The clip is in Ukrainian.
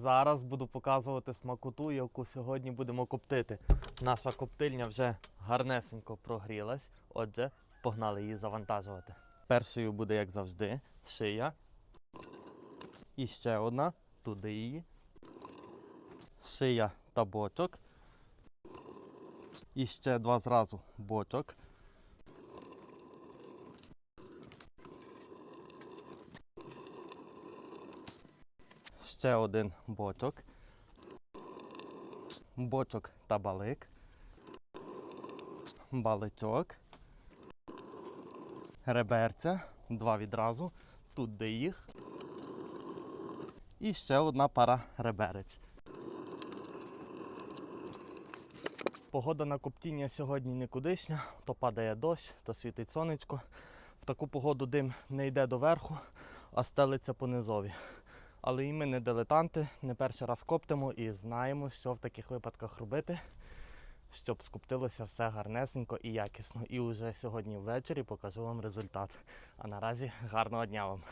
Зараз буду показувати смакоту, яку сьогодні будемо коптити. Наша коптильня вже гарнесенько прогрілась. Отже, погнали її завантажувати. Першою буде, як завжди, шия. І ще одна, туди її. Шия та бочок. І ще два зразу бочок. Ще один бочок. Бочок та балик. Баличок. Реберця. Два відразу. Тут де їх. І ще одна пара реберець. Погода на коптіння сьогодні никудишня, то падає дощ, то світить сонечко. В таку погоду дим не йде доверху, а стелиться по низові. Але і ми не дилетанти, не перший раз коптимо і знаємо, що в таких випадках робити, щоб скоптилося все гарнесенько і якісно. І вже сьогодні ввечері покажу вам результат. А наразі гарного дня вам!